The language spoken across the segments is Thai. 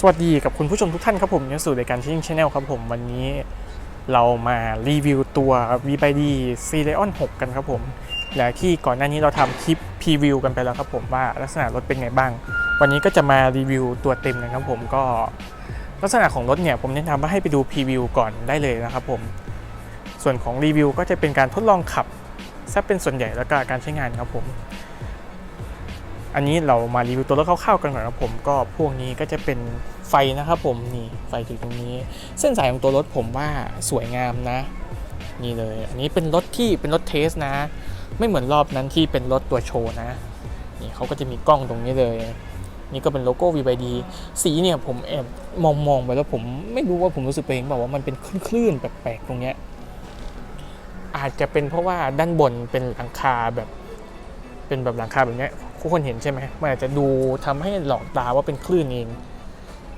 สวัสดีกับคุณผู้ชมทุกท่านครับผมยสู่รายการชิงชาแนลครับผมวันนี้เรามารีวิวตัว v b d c l e o n 6 กันครับผมและที่ก่อนหน้านี้เราทำคลิปพรีวิวกันไปแล้วครับผมว่าลักษณะรถเป็นไงบ้าง วันนี้ก็จะมารีวิวตัวเต็มนะครับผมก็ลักษณะของรถเนี่ยผมแนะนำว่าให้ไปดูพรีวิวก่อนได้เลยนะครับผมส่วนของรีวิวก็จะเป็นการทดลองขับซะเป็นส่วนใหญ่แล้วก็การใช้งานครับผม อันนี้เรามารีวิวตัวรถคร่าวๆกันก่อนครับผมก็พวกนี้ก็จะเป็นไฟนะครับผมนี่ไฟอยู่ตรงนี้ เส้นสายของตัวรถผมว่าสวยงามนะนี่เลย อันนี้เป็นรถที่เป็นรถเทสนะ ไม่เหมือนรอบนั้นที่เป็นรถตัวโชว์นะนี่เขาก็จะมีกล้องตรงนี้เลย นี่ก็เป็นโลโก้ VYD สีเนี่ยผมแอบมองมองๆไปแล้วผมไม่รู้ว่าผมรู้สึกไปเองบอกว่ามันเป็นคลื่นๆแปลกๆตรงเนี้ยอาจจะเป็นเพราะว่าด้านบนเป็นหลังคาแบบเป็นแบบหลังคาแบบเนี้ ยทุกคนเห็นใช่ไหมมันอาจจะดูทำให้หลอกตาว่าเป็นคลื่นเอง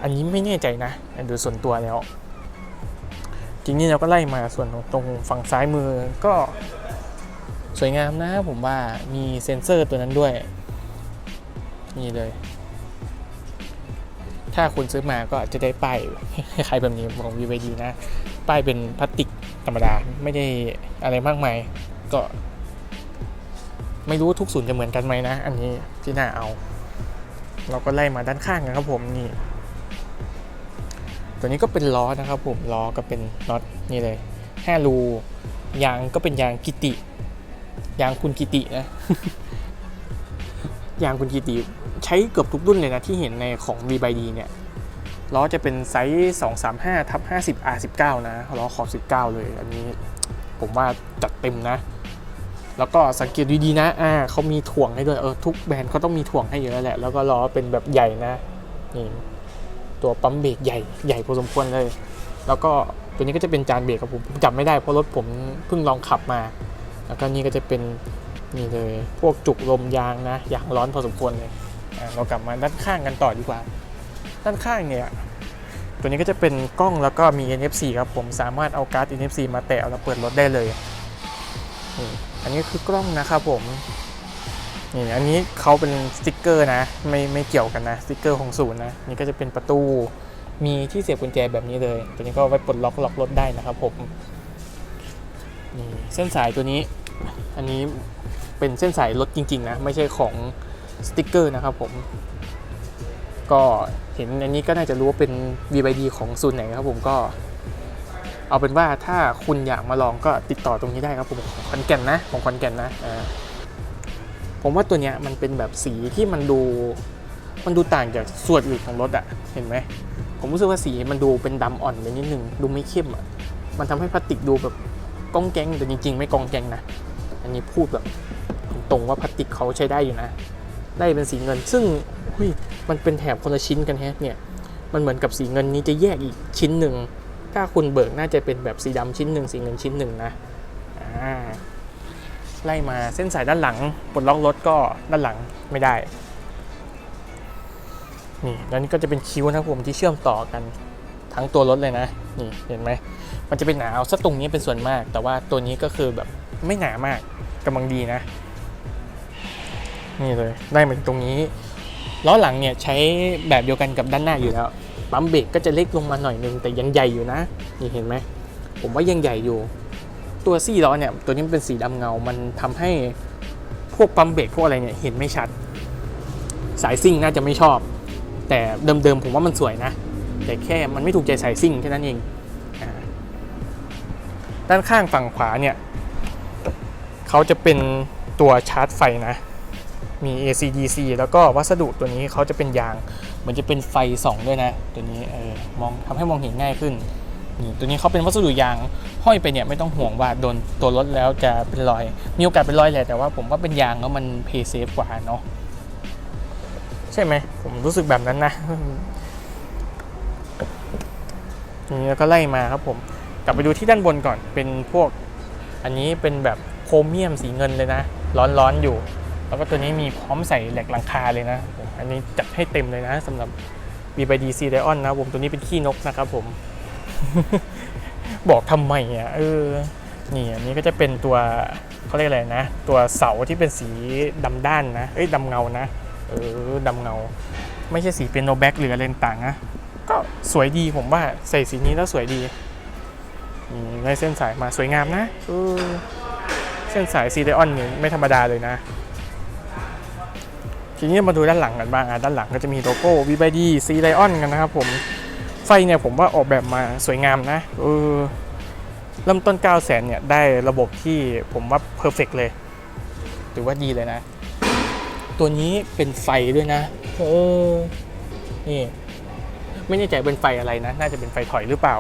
อันนี้ไม่แน่ใจนะอันดูส่วนตัวแล้วจริงๆเราก็ไล่มาส่วนของตรงฝั่งซ้ายมือก็สวยงามนะผมว่ามีเซ็นเซอร์ตัวนั้นด้วย นี่เลย ถ้าคุณซื้อมาก็จะได้ป้ายคล้ายแบบนี้ของ VVD นะ ป้ายเป็นพลาสติกธรรมดา ไม่ได้อะไรมากมาย ก็ ไม่รู้ทุกศูนย์จะเหมือนกันไหมนะ อันนี้ที่น่าเอา เราก็ไล่มาด้านข้างนะครับผมนี่ ตัวนี้ก็เป็นล้อนะครับผมล้อก็เป็นน็อตนี่เลย5รูยางก็เป็นยางกิติ ยางคุณกิตินะยางคุณกิติใช้เกือบทุกรุ่นเลยนะที่เห็นในของ v b d เนี่ยล้อจะเป็นไซส์ 235ทับ50 R19 นะล้อขอบ 19 เลย อันนี้ผมว่าจัดเต็มนะ แล้วก็สังเกตดีๆนะ อ่าเขามีถ่วงให้ด้วย เออ ทุกแบรนด์เขาต้องมีถ่วงให้เยอะแหละ แล้วก็ล้อเป็นแบบใหญ่นะ นี่ ตัวปั๊มเบรกใหญ่ ใหญ่พอสมควรเลย แล้วก็ตัวนี้ก็จะเป็นจานเบรกครับผมผมจำไม่ได้เพราะรถผมเพิ่งลองขับมา แล้วก็นี่ก็จะเป็นนี่เลย พวกจุกลมยางนะ ยางร้อนพอสมควรเลย อ่า เรากลับมาด้านข้างกันต่อดีกว่า ด้านข้างเนี่ย ตัวนี้ก็จะเป็นกล้องแล้วก็มี NFC ครับผม สามารถเอาการ์ด NFC มาแตะแล้วเปิดรถได้เลยนี่ อันนี้คือกล้องนะครับผมนี่อันนี้เขาเป็นสติกเกอร์นะ ไม่ไม่เกี่ยวกันนะสติกเกอร์ของศูนย์นะนี่ก็จะเป็นประตูมีที่เสียบกุญแจแบบนี้เลย ตัวนี้ก็ไว้ปลดล็อกล็อกรถได้นะครับผมนี่เส้นสายตัวนี้ อันนี้เป็นเส้นสายรถจริง ๆ นะ ไม่ใช่ของสติกเกอร์นะครับผม ก็เห็นอันนี้ก็น่าจะรู้ว่าเป็น VYD ของศูนย์ไหนครับผมก็ เอาเป็นว่าถ้าคุณอยากมาลองก็ติดต่อตรงนี้ได้ครับผมของคอนแก่นนะของคอนแก่นนะอ่าผมว่าตัวเนี้ยมันเป็นแบบสีที่มันดูมันดูต่างจากส่วนอื่นของรถอะเห็นไหมผมรู้สึกว่าสีมันดูเป็นดำอ่อนไปนิดนึงดูไม่เข้มอะมันทำให้พลาสติกดูแบบก้องแกงแต่จริง ๆ ไม่กองแกงนะอันนี้พูดแบบตรงว่าพลาสติกเขาใช้ได้อยู่นะ ได้เป็นสีเงิน ซึ่งหุ้ยมันเป็นแถบคนละชิ้นกันแฮะเนี่ยมันเหมือนกับสีเงินนี้จะแยกอีกชิ้นหนึ่ง ถ้าคุณเบิกน่าจะเป็นแบบสีดำชิ้นหนึ่งสีเงินชิ้นหนึ่งนะไล่มาเส้นสายด้านหลังปลดล็อกรถก็ด้านหลังไม่ได้นี่แล้วนี่ก็จะเป็นคิ้วนะผมที่เชื่อมต่อกันทั้งตัวรถเลยนะนี่เห็นไหมมันจะเป็นหนาเอาซะตรงนี้เป็นส่วนมาก แต่ว่าตัวนี้ก็คือแบบไม่หนามากกำลังดีนะ นี่เลยได้มาถึงตรงนี้ล้อหลังเนี่ยใช้แบบเดียวกันกับด้านหน้าอยู่แล้ว ปั๊มเบรกก็จะเล็กลงมาหน่อยนึงแต่ยังใหญ่อยู่นะ นี่เห็นไหม ผมว่ายังใหญ่อยู่ ตัวซี่ล้อเนี่ย ตัวนี้เป็นสีดำเงา มันทำให้พวกปั๊มเบรกพวกอะไรเนี่ยเห็นไม่ชัด สายซิ่งน่าจะไม่ชอบ แต่เดิมๆผมว่ามันสวยนะ แต่แค่มันไม่ถูกใจสายซิ่งแค่นั้นเองอด้านข้างฝั่งขวาเนี่ยเขาจะเป็นตัวชาร์จไฟนะ มี AC/DC แล้วก็วัสดุตัวนี้เขาจะเป็นยาง เหมือนจะเป็นไฟส่องด้วยนะ ตัวนี้เออมองทำให้มองเห็นง่ายขึ้นนี่ตัวนี้เขาเป็นวัสดุยางห้อยไปเนี่ยไม่ต้องห่วงว่าโดนตัวรถแล้วจะเป็นรอย มีโอกาสเป็นรอยแหละแต่ว่าผมว่าเป็นยางแล้วมันเพย์เซฟกว่าเนาะใช่ไหมผมรู้สึกแบบนั้นนะนี่แล้วก็ไล่มาครับผม กลับไปดูที่ด้านบนก่อนเป็นพวก อันนี้เป็นแบบโครเมียมสีเงินเลยนะ ร้อนๆอยู่ แล้วก็ตัวนี้มีพร้อมใส่แหลกหลังคาเลยนะ อันนี้จัดให้เต็มเลยนะสำหรับ BYD C Lion นะผมตัวนี้เป็นขี้นกนะครับผม บอกทำไมอะเออนี่อันนี้ก็จะเป็นตัวเขาเรียกอะไรนะ ตัวเสาที่เป็นสีดำด้านนะเอ้ยดำเงานะเออดำเงา ไม่ใช่สีเป็นโนแบ็กหรืออะไรต่างนะก็สวยดีผมว่าใส่สีนี้แล้วสวยดีนี่ได้เส้นสายมาสวยงามนะเออเส้นสายซีเดออนนี่ไม่ธรรมดาเลยนะ ทีนี้มาดูด้านหลังกันบ้างอะด้านหลังก็จะมีโลโก้ v ี d ซีไ i ออนกันนะครับผมไฟเนี่ยผมว่าออกแบบมาสวยงามนะเออเริ่มต้น 9 0 0 0 0เนี่ยได้ระบบที่ผมว่าเพอร์เฟกเลยถือว่าดีเลยนะ ตัวนี้เป็นไฟด้วยนะเออนี่ไม่แน่ใจเป็นไฟอะไรนะ น่าจะเป็นไฟถอยหรือเปล่า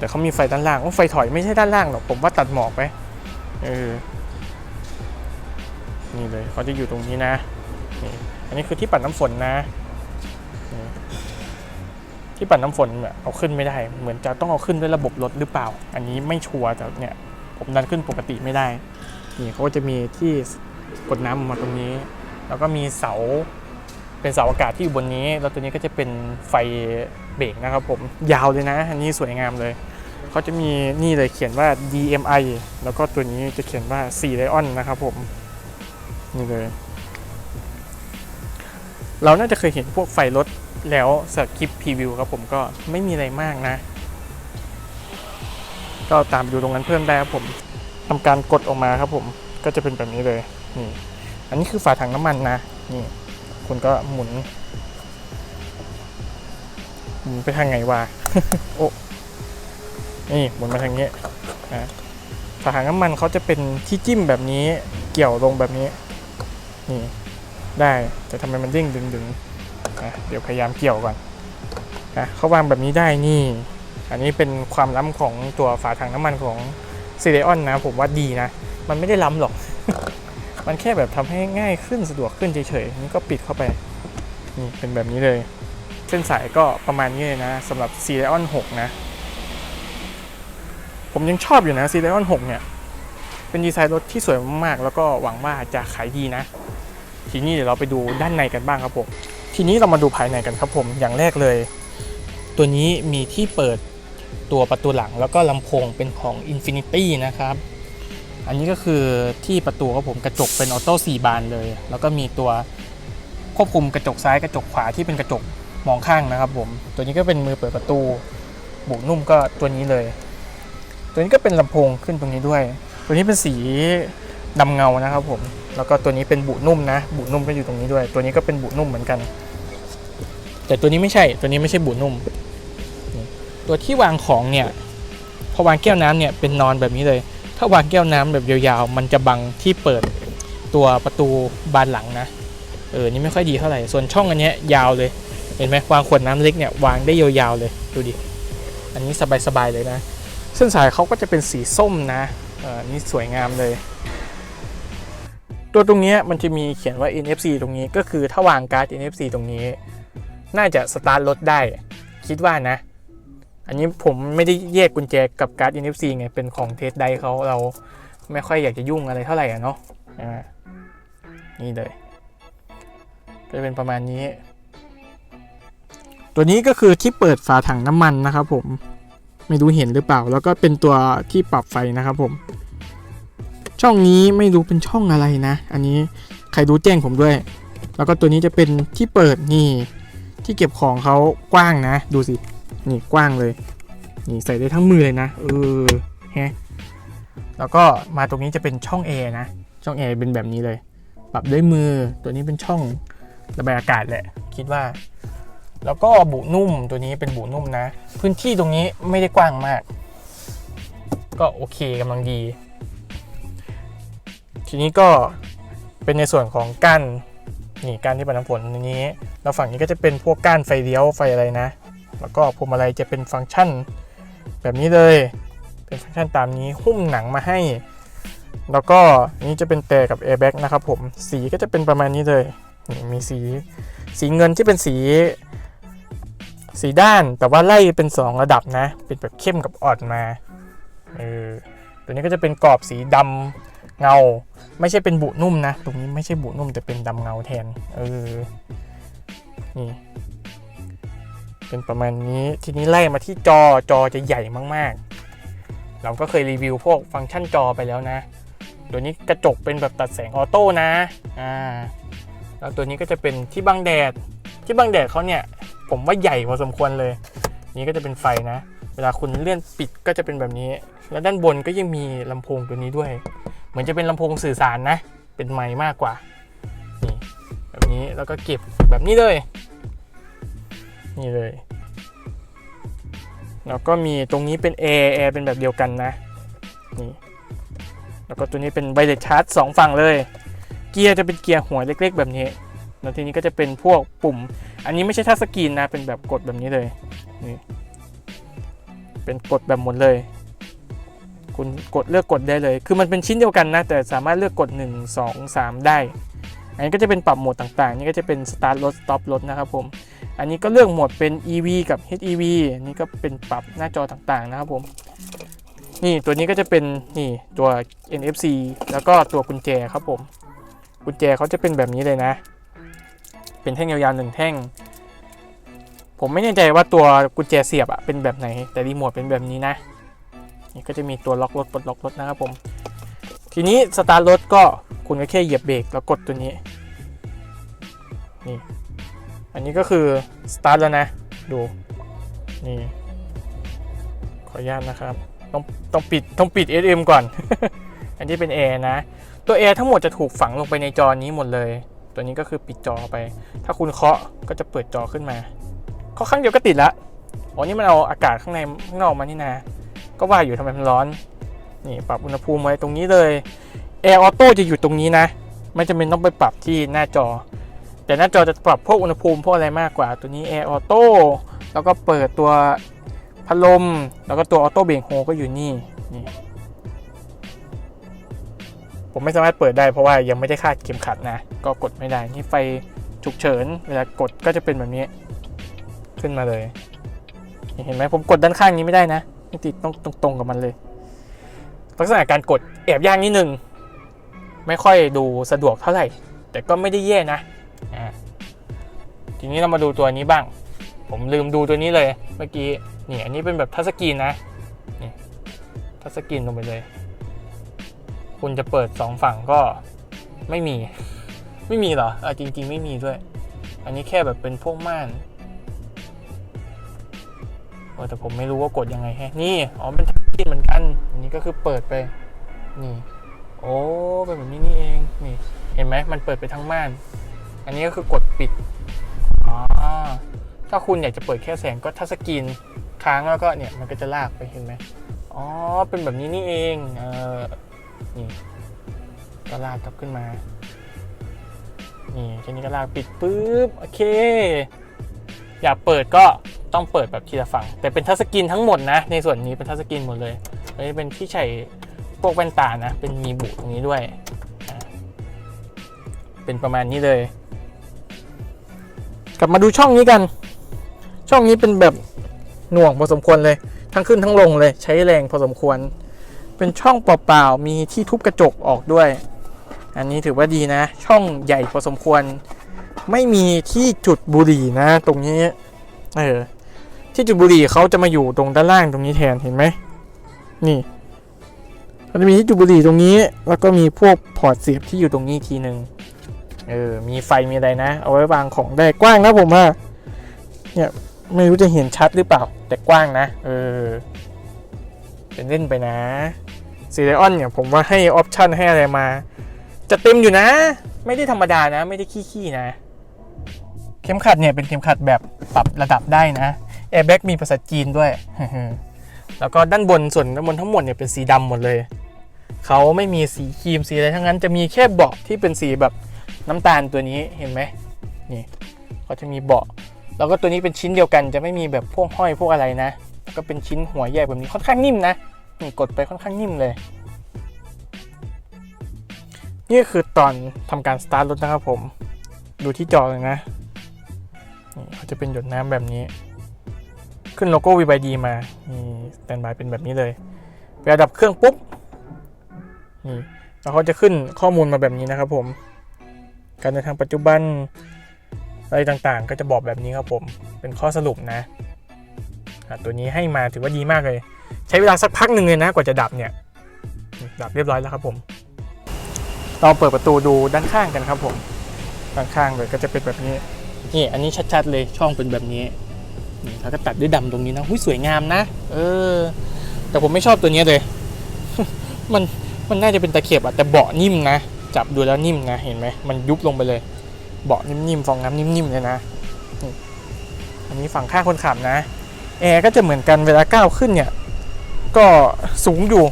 แต่เขามีไฟด้านล่างว่าไฟถอยไม่ใช่ด้านล่างหรอกผมว่าตัดหมอกไปเออนี่เลยเขาจะอยู่ตรงนี้นะ นี่อันนี้คือที่ปัดน้ำฝนนะ ที่ปัดน้ำฝนเนี่ยเอาขึ้นไม่ได้ เหมือนจะต้องเอาขึ้นด้วยระบบรถหรือเปล่า อันนี้ไม่ชัวร์แต่เนี่ย ผมดันขึ้นปกติไม่ได้ นี่เขาก็จะมีที่กดน้ำมาตรงนี้ แล้วก็มีเสาเป็นเสาอากาศที่อยู่บนนี้ แล้วตัวนี้ก็จะเป็นไฟเบรกนะครับผม ยาวเลยนะ อันนี้สวยงามเลย เขาจะมีนี่เลยเขียนว่า DMI แล้วก็ตัวนี้จะเขียนว่า4 Lion นะครับผม นี่เลย เราน่าจะเคยเห็นพวกไฟรถแล้วสคริปพรีวิวครับผมก็ไม่มีอะไรมากนะ ก็ตามไปดูตรงนั้นเพิ่มได้ครับผมทำการกดออกมาครับผมก็จะเป็นแบบนี้เลยนี่อันนี้คือฝาถังน้ำมันนะนี่คุณก็หมุนหมุนไปทางไงวะโอ้นี่หมุนมาทางนี้นะฝาถังน้ำมันเขาจะเป็นที่จิ้มแบบนี้เกี่ยวลงแบบนี้นี่ ได้ แต่ทำไมมันเด้งดึงดึงนะเดี๋ยวพยายามเกี่ยวก่อนนะเขาวางแบบนี้ได้นี่ อันนี้เป็นความล้ำของตัวฝาถังน้ำมันของซีเรออนนะ ผมว่าดีนะ มันไม่ได้ล้ำหรอก มันแค่แบบทำให้ง่ายขึ้นสะดวกขึ้นเฉยๆนี่ก็ปิดเข้าไป นี่เป็นแบบนี้เลย เส้นสายก็ประมาณนี้เลยนะสำหรับ c ีเรออน6นะ ผมยังชอบอยู่นะ c ีเรออน6เนี่ย เป็นดีไซน์รถที่สวยมากๆ แล้วก็หวังว่าจะขายดีนะ ทีนี้เดี๋ยวเราไปดูด้านในกันบ้างครับผมทีนี้เรามาดูภายในกันครับผมอย่างแรกเลย ตัวนี้มีที่เปิดตัวประตูหลังแล้วก็ลำโพงเป็นของ Infinity นะครับ อันนี้ก็คือที่ประตูครับผมกระจกเป็นออโต้4บานเลย แล้วก็มีตัวควบคุมกระจกซ้ายกระจกขวาที่เป็นกระจกมองข้างนะครับผม ตัวนี้ก็เป็นมือเปิดประตูบุกนุ่มก็ตัวนี้เลย ตัวนี้ก็เป็นลำโพงขึ้นตรงนี้ด้วย ตัวนี้เป็นสี ดำเงานะครับผม แล้วก็ตัวนี้เป็นบุนุ่มนะ บุนุ่มก็อยู่ตรงนี้ด้วย ตัวนี้ก็เป็นบุนุ่มเหมือนกัน แต่ตัวนี้ไม่ใช่ ตัวนี้ไม่ใช่บุนุ่ม ตัวที่วางของเนี่ยพอวางแก้วน้ำเนี่ยเป็นนอนแบบนี้เลย ถ้าวางแก้วน้ำแบบยาวๆ มันจะบังที่เปิดตัวประตูบานหลังนะ เออ นี่ไม่ค่อยดีเท่าไหร่ ส่วนช่องอันนี้ยาวเลย เห็นไหมวางขวดน้ำเล็กเนี่ยวางได้ยาวๆเลย ดูดิ อันนี้สบายๆเลยนะ เส้นสายเขาก็จะเป็นสีส้มนะ เออนี่สวยงามเลย ตัวตรงนี้มันจะมีเขียนว่า NFC ตรงนี้ก็คือถ้าวางการ์ด NFC ตรงนี้ น่าจะสตาร์ทรถได้ คิดว่านะ อันนี้ผมไม่ได้แยกกุญแจกับการ์ด NFC ไงเป็นของเทสไดเขาเราไม่ค่อยอยากจะยุ่งอะไรเท่าไหร่อะเนาะนี่เลยก็จะเป็นประมาณนี้ ตัวนี้ก็คือที่เปิดฝาถังน้ำมันนะครับผมไม่รู้เห็นหรือเปล่า แล้วก็เป็นตัวที่ปรับไฟนะครับผม ช่องนี้ไม่รู้เป็นช่องอะไรนะ อันนี้ใครรู้แจ้งผมด้วย แล้วก็ตัวนี้จะเป็นที่เปิดนี่ที่เก็บของเขากว้างนะ ดูสิ นี่กว้างเลย นี่ใส่ได้ทั้งมือเลยนะเออฮะแล้วก็มาตรงนี้จะเป็นช่องแอนะ ช่องแอเป็นแบบนี้เลย ปรับด้วยมือตัวนี้เป็นช่องระบายอากาศแหละ คิดว่า แล้วก็บุนุ่มตัวนี้เป็นบุนุ่มนะ พื้นที่ตรงนี้ไม่ได้กว้างมาก ก็โอเคกำลังดี ทีนี้ก็เป็นในส่วนของก้านนี่ก้านที่ปัดน้ำฝนอันนี้ แล้วฝั่งนี้ก็จะเป็นพวกก้านไฟเลี้ยวไฟอะไรนะ แล้วก็พวงมาลัยจะเป็นฟังก์ชัน แบบนี้เลย เป็นฟังก์ชันตามนี้หุ้มหนังมาให้ แล้วก็นี้จะเป็นแต่กับ airbag นะครับผมสีก็จะเป็นประมาณนี้เลยนี่มีสีสีเงินที่เป็นสี สีด้านแต่ว่าไล่เป็น 2 ระดับนะ เป็นแบบเข้มกับอ่อนมาเออตัวนี้ก็จะเป็นกรอบสีดำ เงา ไม่ใช่เป็นบุนุ่มนะ ตรงนี้ไม่ใช่บุนุ่มแต่เป็นดำเงาแทน เออ นี่ เป็นประมาณนี้ ทีนี้ไล่มาที่จอ จอจะใหญ่มาก ๆ เราก็เคยรีวิวพวกฟังก์ชันจอไปแล้วนะ ตัวนี้กระจกเป็นแบบตัดแสงออโต้นะ อ่า แล้วตัวนี้ก็จะเป็นที่บังแดด ที่บังแดดเขาเนี่ย ผมว่าใหญ่พอสมควรเลย นี่ก็จะเป็นไฟนะเวลาคุณเลื่อนปิดก็จะเป็นแบบนี้ แล้วด้านบนก็ยังมีลำโพงตัวนี้ด้วย เหมือนจะเป็นลำโพงสื่อสารนะ เป็นไมค์มากกว่า นี่แบบนี้แล้วก็เก็บแบบนี้เลย นี่เลย แล้วก็มีตรงนี้เป็น Air Air เป็นแบบเดียวกันนะ นี่ แล้วก็ตัวนี้เป็นไวเลสชาร์จสองฝั่งเลย เกียร์จะเป็นเกียร์หัวเล็กๆ แบบนี้ แล้วทีนี้ก็จะเป็นพวกปุ่ม อันนี้ไม่ใช่ทัชสกรีนนะ เป็นแบบกดแบบนี้เลย นี่ เป็นกดแบบหมดเลย คุณกดเลือกกดได้เลย คือมันเป็นชิ้นเดียวกันนะ แต่สามารถเลือกกด 1 2 3 ได้ อันนี้ก็จะเป็นปรับโหมดต่างๆ นี่ก็จะเป็น start รถ stop รถนะครับผม อันนี้ก็เลือกโหมดเป็น EV กับ HEV อันนี่ก็เป็นปรับหน้าจอต่างๆนะครับผม นี่ตัวนี้ก็จะเป็นนี่ตัว NFC แล้วก็ตัวกุญแจครับผม กุญแจเขาจะเป็นแบบนี้เลยนะ เป็นแท่งยาวๆหนึ่งแท่งผมไม่แน่ใจว่าตัวกุญแจเสียบอะเป็นแบบไหน แต่รีโมทเป็นแบบนี้นะ นี่ก็จะมีตัวล็อกรถปลดล็อกรถนะครับผม ทีนี้สตาร์ทรถก็คุณก็แค่เหยียบเบรกแล้วกดตัวนี้ นี่ อันนี้ก็คือสตาร์ทแล้วนะ ดู นี่ ขออนุญาตนะครับ ต้องต้องปิดต้องปิด SM ก่อน อันนี้เป็นแอร์นะ ตัวแอร์ทั้งหมดจะถูกฝังลงไปในจอนี้หมดเลย ตัวนี้ก็คือปิดจอไป ถ้าคุณเคาะก็จะเปิดจอขึ้นมาเคาะครั้งเดียวก็ติดละอ๋อนี่มันเอาอากาศข้างในข้างนอกมานี่นะ ก็ว่าอยู่ทำไมมันร้อน นี่ปรับอุณหภูมิไว้ตรงนี้เลยแอร์ออโต้จะอยู่ตรงนี้นะ ไม่จำเป็นต้องไปปรับที่หน้าจอ แต่หน้าจอจะปรับพวกอุณหภูมิพวกอะไรมากกว่า ตัวนี้แอร์ออโต้แล้วก็เปิดตัวพัดลม แล้วก็ตัวออโต้เบรกโฮก็อยู่นี่นี่ ผมไม่สามารถเปิดได้เพราะว่ายังไม่ได้คาดเข็มขัดนะ ก็กดไม่ได้ นี่ไฟฉุกเฉิน เวลากดก็จะเป็นแบบนี้ ขึ้นมาเลย เห็นไหมผมกดด้านข้างนี้ไม่ได้นะ ไม่ติดต้องตรงๆกับมันเลย ลักษณะการกดแอบยากนิดนึง ไม่ค่อยดูสะดวกเท่าไหร่ แต่ก็ไม่ได้แย่นะอ่าทีนี้เรามาดูตัวนี้บ้าง ผมลืมดูตัวนี้เลยเมื่อกี้นี่อันนี้เป็นแบบทัชสกรีนนะนี่ทัชสกรีนลงไปเลย คุณจะเปิดสองฝั่งก็ไม่มี ไม่มีเหรออจริง ๆ ไม่มีด้วย อันนี้แค่แบบเป็นพวกม่าน อแต่ผมไม่รู้ว่ากดยังไงแฮะนี่ อ๋อเป็นทัชสกรีนเหมือนกัน อันนี้ก็คือเปิดไป นี่ โอ้เป็นแบบนี้นี่เอง นี่ เห็นไหมมันเปิดไปทั้งม่าน อันนี้ก็คือกดปิด อ๋อ ถ้าคุณอยากจะเปิดแค่แสงก็ทัชสกรีนค้างแล้วก็เนี่ยมันก็จะลากไปเห็นไหมอ๋อ เป็นแบบนี้นี่เอง เออนี่ก็ลากกลับขึ้นมา นี่แค่นี้ก็ลากปิดปุ๊บ โอเค อยากเปิดก็ ต้องเปิดแบบทีละฝั่ง แต่เป็นทัชสกรีนทั้งหมดนะ ในส่วนนี้เป็นทัชสกรีนหมดเลยอันนี้เป็นที่ใช้พวกแว่นตานะ เป็นมีบุตรงนี้ด้วย เป็นประมาณนี้เลย กลับมาดูช่องนี้กัน ช่องนี้เป็นแบบหน่วงพอสมควรเลย ทั้งขึ้นทั้งลงเลยใช้แรงพอสมควร เป็นช่องเปล่าๆมีที่ทุบกระจกออกด้วย อันนี้ถือว่าดีนะ ช่องใหญ่พอสมควร ไม่มีที่จุดบุหรี่นะ ตรงนี้ เออ ที่จุดบุหรี่เขาจะมาอยู่ตรงด้านล่างตรงนี้แทนเห็นไหมนี่มันจะมีที่จุดบุหรี่ตรงนี้ แล้วก็มีพวกพอร์ตเสียบที่อยู่ตรงนี้ทีหนึ่งเออมีไฟมีอะไรนะ เอาไว้วางของได้กว้างนะผมว่าเนี่ยไม่รู้จะเห็นชัดหรือเปล่า แต่กว้างนะ เออ เป็นเล่นไปนะซีเรออนเนี่ยผมว่าให้ออปชันให้อะไรมา จะเต็มอยู่นะ ไม่ได้ธรรมดานะ ไม่ได้ขี้ๆนะ เข็มขัดเนี่ยเป็นเข็มขัดแบบปรับระดับได้นะ แอร์แบ็กมีภาษาจีนด้วย แล้วก็ด้านบนส่วนด้านบนทั้งหมดเนี่ยเป็นสีดำหมดเลย เขาไม่มีสีครีมสีอะไรทั้งนั้นจะมีแค่เบาะที่เป็นสีแบบน้ำตาลตัวนี้เห็นไหมนี่เขาจะมีเบาะ แล้วก็ตัวนี้เป็นชิ้นเดียวกันจะไม่มีแบบพวกห้อยพวกอะไรนะแล้วก็เป็นชิ้นหัวใหญ่แบบนี้ค่อนข้างนิ่มนะนี่กดไปค่อนข้างนิ่มเลย นี่คือตอนทำการสตาร์ทรถนะครับผม ดูที่จอเลยนะนี่เขาจะเป็นหยดน้ำแบบนี้ ขึ้นโลโก้ VBD มานี่สแตนบายเป็นแบบนี้เลยเวลาดับเครื่องปุ๊บนี่แล้วเขาจะขึ้นข้อมูลมาแบบนี้นะครับผม การเดินทางปัจจุบันอะไรต่างๆ ก็จะบอกแบบนี้ครับผม เป็นข้อสรุปนะอะตัวนี้ให้มาถือว่าดีมากเลย ใช้เวลาสักพักหนึ่งเลยนะกว่าจะดับเนี่ย ดับเรียบร้อยแล้วครับผม เราเปิดประตูดูด้านข้างกันครับผม ด้านข้างเลยก็จะเป็นแบบนี้ นี่อันนี้ชัดๆเลยช่องเป็นแบบนี้ นี่แล้วก็ตัดด้วยดำตรงนี้นะหุ้ยสวยงามนะ เออ แต่ผมไม่ชอบตัวนี้เลย มันมันน่าจะเป็นตะเข็บอะแต่เบาะนิ่มนะ จับดูแล้วนิ่มนะ เห็นไหมมันยุบลงไปเลย เบาะนิ่มๆฟองน้ำนิ่มๆเลยนะอันนี้ฝั่งข้างคนขับนะ แอร์ก็จะเหมือนกันเวลาก้าวขึ้นเนี่ย ก็สูงอยู่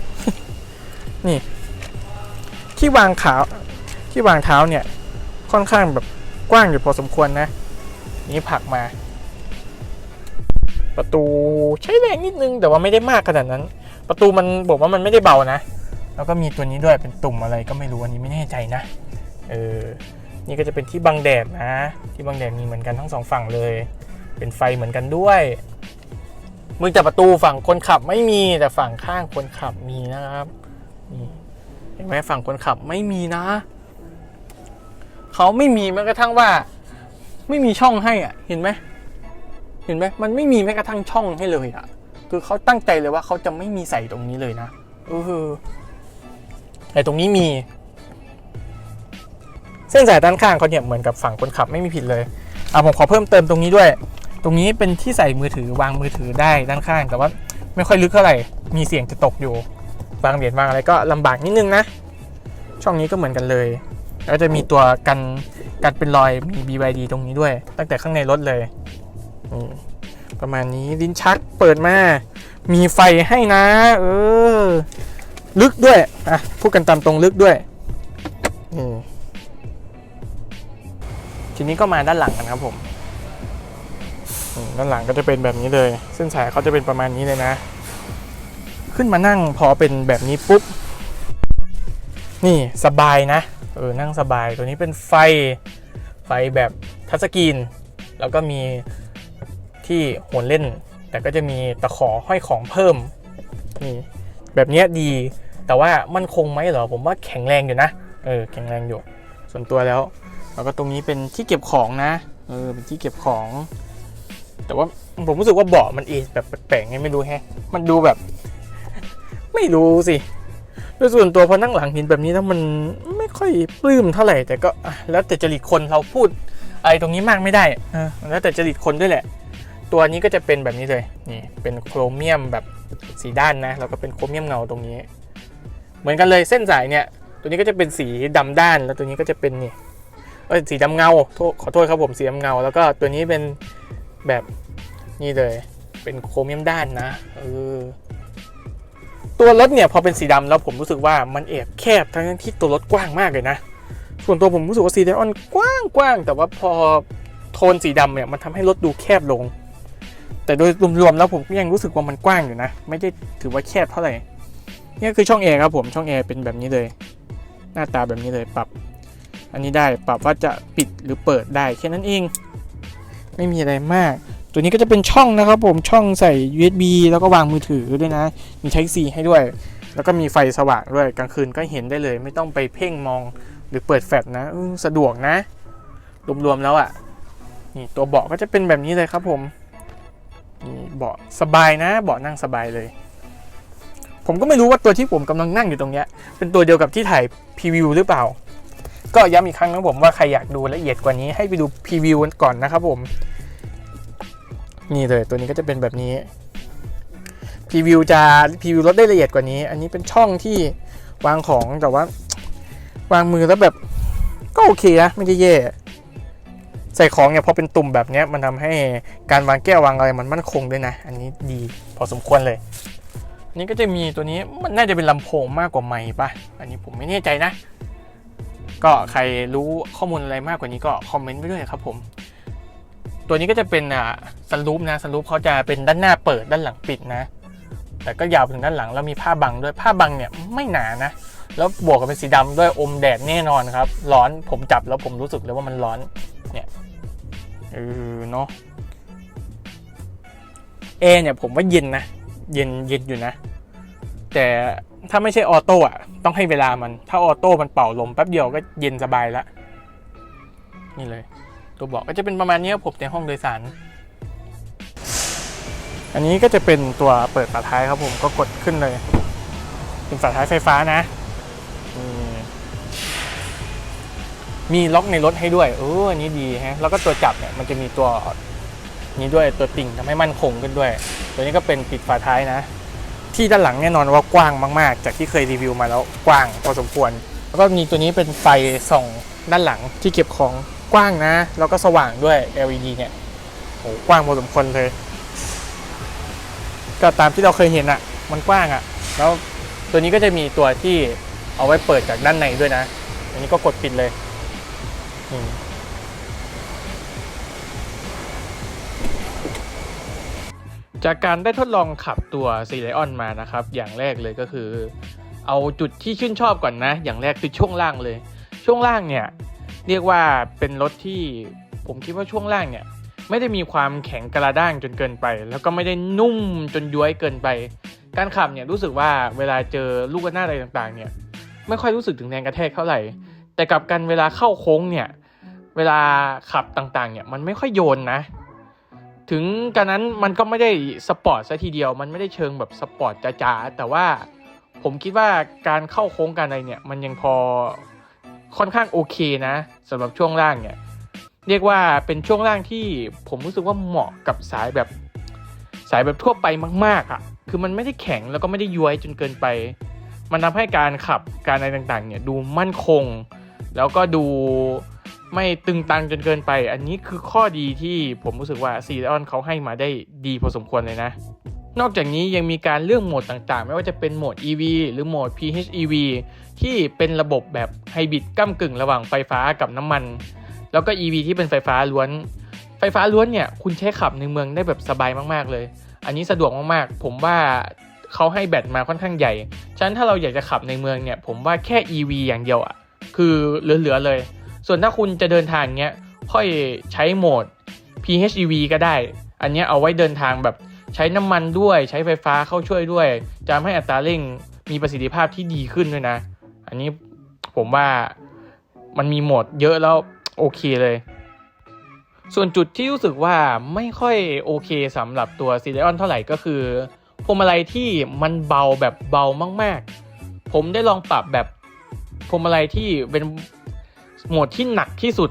นี่ ที่วางขาที่วางเท้าเนี่ย ค่อนข้างแบบกว้างอยู่พอสมควรนะ นี่ผักมา ประตูใช้แรงนิดนึงแต่ว่าไม่ได้มากขนาดนั้น ประตูมันบอกว่ามันไม่ได้เบานะ แล้วก็มีตัวนี้ด้วยเป็นตุ่มอะไรก็ไม่รู้อันนี้ไม่แน่ใจนะเออนี่ก็จะเป็นที่บังแดดนะ ที่บังแดดมีเหมือนกันทั้งสองฝั่งเลย เป็นไฟเหมือนกันด้วยมือจับประตูฝั่งคนขับไม่มีแต่ฝั่งข้างคนขับมีนะครับนี่เห็นไหมฝั่งคนขับไม่มีนะเขาไม่มีแม้กระทั่งว่า ไม่มีช่องให้อะ เห็นไหม เห็นไหมมันไม่มีแม้กระทั่งช่องให้เลยอะคือเขาตั้งใจเลยว่าเขาจะไม่มีใส่ตรงนี้เลยนะเออแต่ตรงนี้มี เส้นสายด้านข้างเขาเนี่ยเหมือนกับฝั่งคนขับไม่มีผิดเลยอะผมขอเพิ่มเติมตรงนี้ด้วย ตรงนี้เป็นที่ใส่มือถือวางมือถือได้ด้านข้าง แต่ว่าไม่ค่อยลึกเท่าไหร่ มีเสียงจะตกอยู่วางเหรียญวางอะไรก็ลำบากนิดนึงนะ ช่องนี้ก็เหมือนกันเลย แล้วจะมีตัวกันกันเป็นรอยมี BYD ตรงนี้ด้วย ตั้งแต่ข้างในรถเลย นี่ประมาณนี้ลิ้นชักเปิดมา มีไฟให้นะ เออ ลึกด้วย อะ พูดกันตามตรงลึกด้วยนี่ทีนี้ก็มาด้านหลังกันครับผมอืมด้านหลังก็จะเป็นแบบนี้เลย เส้นสายเขาจะเป็นประมาณนี้เลยนะ ขึ้นมานั่งพอเป็นแบบนี้ปุ๊บ นี่สบายนะ เออ นั่งสบาย ตัวนี้เป็นไฟ ไฟแบบทัชสกรีน แล้วก็มี ที่โหนเล่น แต่ก็จะมีตะขอห้อยของเพิ่มนี่แบบนี้ดี แต่ว่ามั่นคงไหมเหรอผมว่าแข็งแรงอยู่นะเออแข็งแรงอยู่ ส่วนตัวแล้ว แล้วก็ตรงนี้เป็นที่เก็บของนะเออเป็นที่เก็บของ แต่ว่าผมรู้สึกว่าเบาะมันเอแบบแปลกๆไงไม่รู้แฮะ มันดูแบบ ไม่รู้สิโดยส่วนตัวพอนั่งหลังห็นแบบนี้แล้วมันไม่ค่อยปลื้มเท่าไหร่แต่ก็แล้วแต่จริตคนเราพูดอะไรตรงนี้มากไม่ได้แล้วแต่จริตคนด้วยแหละ ตัวนี้ก็จะเป็นแบบนี้เลยนี่เป็นโครเมียมแบบสีด้านนะแล้วก็เป็นโครเมียมเงาตรงนี้ เหมือนกันเลยเส้นสายเนี่ย ตัวนี้ก็จะเป็นสีดำด้าน แล้วตัวนี้ก็จะเป็นนี่เออสีดำเงาโทษขอโทษครับผมสีดำเงา แล้วก็ตัวนี้เป็นแบบนี่เลย เป็นโครเมียมด้านนะเออตัวรถเนี่ยพอเป็นสีดำแล้วผมรู้สึกว่ามันแอบแคบทั้งที่ตัวรถกว้างมากเลยนะ ส่วนตัวผมรู้สึกว่าสีดออนกว้างกว้างแต่ว่าพอโทนสีดำเนี่ยมันทำให้รถดูแคบลง แต่โดยรวมๆแล้วผมก็ยังรู้สึกว่ามันกว้างอยู่นะ ไม่ได้ถือว่าแคบเท่าไหร่นี่คือช่องแอร์ครับผมช่องแอร์เป็นแบบนี้เลย หน้าตาแบบนี้เลยปรับ อันนี้ได้ปรับว่าจะปิดหรือเปิดได้แค่นั้นเอง ไม่มีอะไรมาก ตัวนี้ก็จะเป็นช่องนะครับผมช่องใส่ USB แล้วก็วางมือถือด้วยนะ มีใช้ C ให้ด้วย แล้วก็มีไฟสว่างด้วยกลางคืนก็เห็นได้เลย ไม่ต้องไปเพ่งมองหรือเปิดแฟลชนะสะดวกนะรวมๆแล้วอะ่ะนี่ตัวเบาะก็จะเป็นแบบนี้เลยครับผม นี่เบาะสบายนะเบาะนั่งสบายเลย ผมก็ไม่รู้ว่าตัวที่ผมกำลังนั่งอยู่ตรงเนี้ยเป็นตัวเดียวกับที่ถ่ายพรีวิวหรือเปล่า ก็ย้ำอีกครั้งนะผมว่าใครอยากดูละเอียดกว่านี้ให้ไปดูพรีวิวก่อนนะครับผม นี่เลยตัวนี้ก็จะเป็นแบบนี้พรีวิวจะพรีวิวรถได้ละเอียดกว่านี้ อันนี้เป็นช่องที่วางของแต่ว่า วางมือแล้วแบบก็โอเคนะไม่ได้แย่ ใส่ของเนี่ยพอเป็นตุ่มแบบนี้มันทำให้การวางแก้ววางอะไรมันมั่นคงด้วยนะ อันนี้ดีพอสมควรเลยนนี้ก็จะมีตัวนี้มันน่าจะเป็นลำโพงมากกว่าไมค์ป่ะ อันนี้ผมไม่แน่ใจนะ ก็ใครรู้ข้อมูลอะไรมากกว่านี้ก็คอมเมนต์ไว้ด้วยครับผม ตัวนี้ก็จะเป็นอ่าสลูปนะสลูปเขาจะเป็นด้านหน้าเปิดด้านหลังปิดนะ แต่ก็ยาวไปถึงด้านหลังแล้วมีผ้าบังด้วยผ้าบังเนี่ยไม่หนานะ แล้วบวกกับเป็นสีดำด้วยอมแดดแน่นอนครับ ร้อนผมจับแล้วผมรู้สึกเลยว่ามันร้อนเนี่ย เออเนาะเอร์เนี่ยผมว่าเย็นนะ เย็นเย็นอยู่นะ แต่ถ้าไม่ใช่ออโต้อะต้องให้เวลามัน ถ้าออโต้มันเป่าลมแป๊บเดียวก็เย็นสบายละ นี่เลย ตัวบอกก็จะเป็นประมาณนี้ครับผมในห้องโดยสาร อันนี้ก็จะเป็นตัวเปิดฝาท้ายครับผมก็กดขึ้นเลย เป็นฝาท้ายไฟฟ้านะ มีล็อกในรถให้ด้วยเอออันนี้ดีฮะแล้วก็ตัวจับเนี่ยมันจะมีตัวนี้ด้วยตัวติ่งทำให้มั่นคงขึ้นด้วย ตัวนี้ก็เป็นปิดฝาท้ายนะ ที่ด้านหลังแน่นอนว่ากว้างมาก ๆ จากที่เคยรีวิวมาแล้วกว้างพอสมควร แล้วก็มีตัวนี้เป็นไฟส่องด้านหลังที่เก็บของกว้างนะ แล้วก็สว่างด้วย LED เนี่ยโหกว้างพอสมควรเลย ก็ตามที่เราเคยเห็นอะมันกว้างอะแล้วตัวนี้ก็จะมีตัวที่เอาไว้เปิดจากด้านในด้วยนะ อันนี้ก็กดปิดเลย จากการได้ทดลองขับตัวซีไลออนมานะครับ อย่างแรกเลยก็คือ เอาจุดที่ชื่นชอบก่อนนะ อย่างแรกคือช่วงล่างเลย ช่วงล่างเนี่ย เรียกว่าเป็นรถที่ผมคิดว่าช่วงล่างเนี่ย ไม่ได้มีความแข็งกระด้างจนเกินไป แล้วก็ไม่ได้นุ่มจนย้วยเกินไป การขับเนี่ยรู้สึกว่าเวลาเจอลูกระนาดอะไรต่างๆ เนี่ย ไม่ค่อยรู้สึกถึงแรงกระแทกเท่าไหร่ แต่กลับกันเวลาเข้าโค้งเนี่ยเวลาขับต่างๆ เนี่ยมันไม่ค่อยโยนนะ ถึงกันนั้นมันก็ไม่ได้สปอร์ตซะทีเดียว มันไม่ได้เชิงแบบสปอร์ตจ๋าๆแต่ว่าผมคิดว่าการเข้าโค้งการอะไรเนี่ย มันยังพอค่อนข้างโอเคนะสำหรับช่วงล่างเนี่ยเรียกว่าเป็นช่วงล่างที่ผมรู้สึกว่าเหมาะกับสายแบบสายแบบทั่วไปมาก ๆอะ่ะ คือมันไม่ได้แข็งแล้วก็ไม่ได้ย้วยจนเกินไป มันทำให้การขับการอะไรต่างๆ เนี่ยดูมั่นคง แล้วก็ดูไม่ตึงตังจนเกินไป อันนี้คือข้อดีที่ผมรู้สึกว่าซีออนเขาให้มาได้ดีพอสมควรเลยนะ นอกจากนี้ยังมีการเลือกโหมดต่างๆ ไม่ว่าจะเป็นโหมด EV หรือโหมด PHEV ที่เป็นระบบแบบไฮบริดก้ากึ่งระหว่างไฟฟ้ากับน้ำมัน แล้วก็ EV ที่เป็นไฟฟ้าล้วน ไฟฟ้าล้วนเนี่ยคุณใช้ขับในเมืองได้แบบสบายมากๆเลย อันนี้สะดวกมากๆ ผมว่าเขาให้แบตมาค่อนข้างใหญ่ ฉะนั้นถ้าเราอยากจะขับในเมืองเนี่ยผมว่าแค่ EV อย่างเดียวอะ คือเหลือๆเลย ส่วนถ้าคุณจะเดินทางเนี้ยค่อยใช้โหมด PHEV ก็ได้ อันเนี้ยเอาไว้เดินทางแบบใช้น้ำมันด้วยใช้ไฟฟ้าเข้าช่วยด้วยจะทำให้อัตราเร่งมีประสิทธิภาพที่ดีขึ้นด้วยนะ อันนี้ผมว่ามันมีโหมดเยอะแล้วโอเคเลย ส่วนจุดที่รู้สึกว่าไม่ค่อยโอเคสำหรับตัวซีเ e ออนเท่าไหร่ก็คือพวงมาลัยที่มันเบาแบบเบามาก ๆ ผมได้ลองปรับแบบ พวงมาลัยที่เป็นโหมดที่หนักที่สุด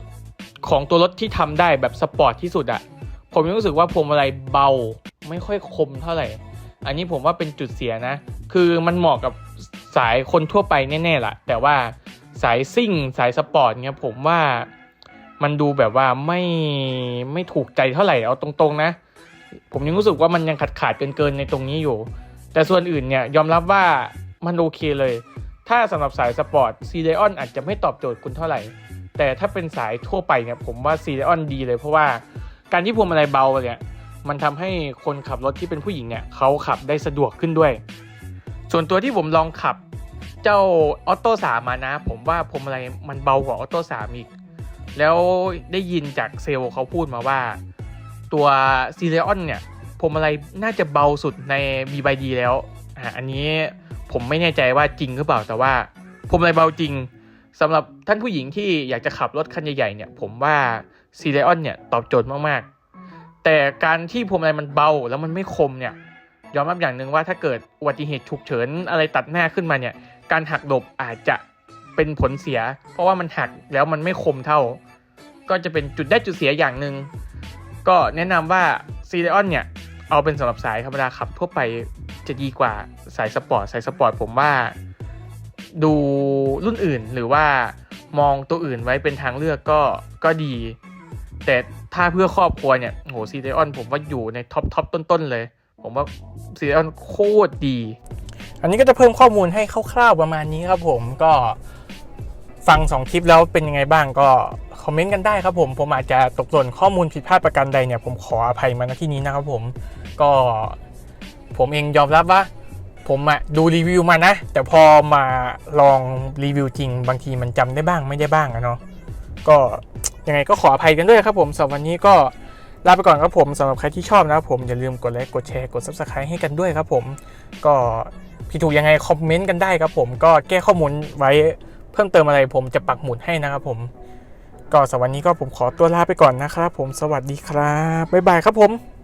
ของตัวรถที่ทำได้แบบสปอร์ตที่สุดอะผมยังรู้สึกว่าพวงมาลัยเบาไม่ค่อยคมเท่าไหร่ อันนี้ผมว่าเป็นจุดเสียนะ คือมันเหมาะกับสายคนทั่วไปแน่ๆล่ะ แต่ว่าสายซิ่งสายสปอร์ตเนี่ยผมว่ามันดูแบบว่าไม่ไม่ถูกใจเท่าไหร่เอาตรงๆนะ ผมยังรู้สึกว่ามันยังขาดขาดเกินเกินๆในตรงนี้อยู่ แต่ส่วนอื่นเนี่ยยอมรับว่ามันโอเคเลย ถ้าสำหรับสายสปอร์ตซีเ e ออนอาจจะไม่ตอบโจทย์คุณเท่าไหร่ แต่ถ้าเป็นสายทั่วไปเนี่ยผมว่าซีเ e ออนดีเลย เพราะว่าการที่พวงมาลัยเบาเนี่ยมันทำให้คนขับรถที่เป็นผู้หญิงเนี่ยเขาขับได้สะดวกขึ้นด้วย ส่วนตัวที่ผมลองขับเจ้าออโต้สามานะ ผมว่าพวงมาลัยมันเบากว่าออโต้สามอีก แล้วได้ยินจากเซลล์เขาพูดมาว่า ตัวซีเรออนเนี่ยพวงมาลัยน่าจะเบาสุดใน BYD แล้วอะอันนี้ ผมไม่แน่ใจว่าจริงหรือเปล่าแต่ว่าพวงมลัยเบาจริงสำหรับท่านผู้หญิงที่อยากจะขับรถคันใหญ่ๆเนี่ย ผมว่าซีเรออนเนี่ยตอบโจทย์มากๆ แต่การที่พวงมลัยมันเบาแล้วมันไม่คมเนี่ยยอมรับอย่างหนึ่งว่าถ้าเกิดอุบัติเหตุฉุกเฉินอะไรตัดหน้าขึ้นมาเนี่ย การหักหลบอาจจะเป็นผลเสีย เพราะว่ามันหักแล้วมันไม่คมเท่า ก็จะเป็นจุดได้จุดเสียอย่างหนึ่งก็แนะนำว่าซีเรออนเนี่ย เอาเป็นสำหรับสายธรรมดาขับทั่วไปจะดีกว่าสายสปอร์ตสายสปอร์ตผมว่าดูรุ่นอื่นหรือว่ามองตัวอื่นไว้เป็นทางเลือกก็ก็ดี แต่ถ้าเพื่อครอบครัวเนี่ยโหซีเรออนผมว่าอยู่ในท็อปท็อปต้นๆเลย ผมว่าซีเรออนโคตรดี อันนี้ก็จะเพิ่มข้อมูลให้คร่าวๆประมาณนี้ครับผมก็ ฟังสองคลิปแล้วเป็นยังไงบ้างก็คอมเมนต์กันได้ครับผมผมอาจจะตกหล่นข้อมูลผิดพลาดประการใดเนี่ยผมขออภัยมาณที่นี้นะครับผมก็ผมเองยอมรับว่า ผมอะดูรีวิวมานะ แต่พอมาลองรีวิวจริง บางทีมันจำได้บ้างไม่ได้บ้างอะเนาะก็ยังไงก็ขออภัยกันด้วยครับผมสำหรับวันนี้ก็ลาไปก่อนครับผมสำหรับใครที่ชอบนะครับผมอย่าลืมกดไลค์กดแชร์กด subscribe ให้กันด้วยครับผม ก็พี่ถูกยังไงคอมเมนต์กันได้ครับผมก็แก้ข้อมูลไว้ เพิ่มเติมอะไรผมจะปักหมุดให้นะครับผม ก็สวันนี้ก็ผมขอตัวลาไปก่อนนะครับผมสวัสดีครับบ๊ายบายครับผม